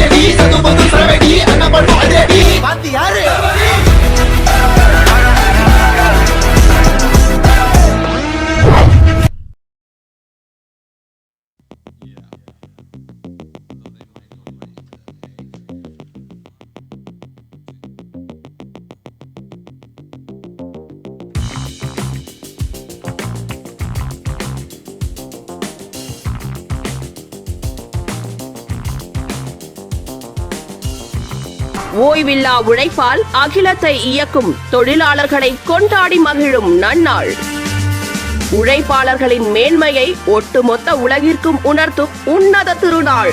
వెళ్ళడి సదుపదు శ్రవడి అన్నపడు అదే ஓய்வில்லா உழைப்பால் அகிலத்தை இயக்கும் தொழிலாளர்களை கொண்டாடி மகிழும் நன்னாள். உழைப்பாளர்களின் மேன்மையை ஒட்டுமொத்த உலகிற்கும் உணர்த்தும் உன்னத திருநாள்.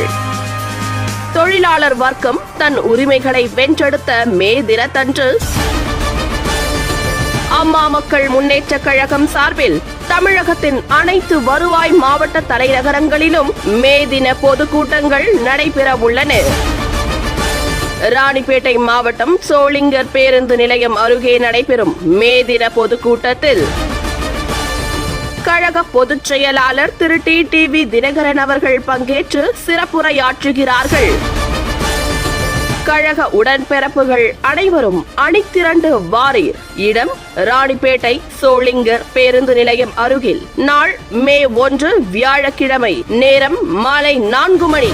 தொழிலாளர் வர்க்கம் தன் உரிமைகளை வென்றெடுத்த மே தினத்தன்று. அம்மா மக்கள் முன்னேற்றக் கழகம் சார்பில் தமிழகத்தின் அனைத்து வருவாய் மாவட்ட தலைநகரங்களிலும் மே தின பொதுக்கூட்டங்கள் நடைபெற உள்ளன ராணிப்பேட்டை மாவட்டம் சோளிங்கர் பேருந்து நிலையம் அருகே நடைபெறும் மே தின பொதுக்கூட்டத்தில். கழக பொதுச் செயலாளர் திரு. டி. டிவி தினகரன் அவர்கள் பங்கேற்று சிறப்புரையாற்றுகிறார்கள். கழக உடன்பிறப்புகள் அனைவரும் அணித்திரண்டு வாரி இடம் ராணிப்பேட்டை சோளிங்கர் பேருந்து நிலையம் அருகில். நாள் மே ஒன்று வியாழக்கிழமை நேரம் மாலை நான்கு மணி.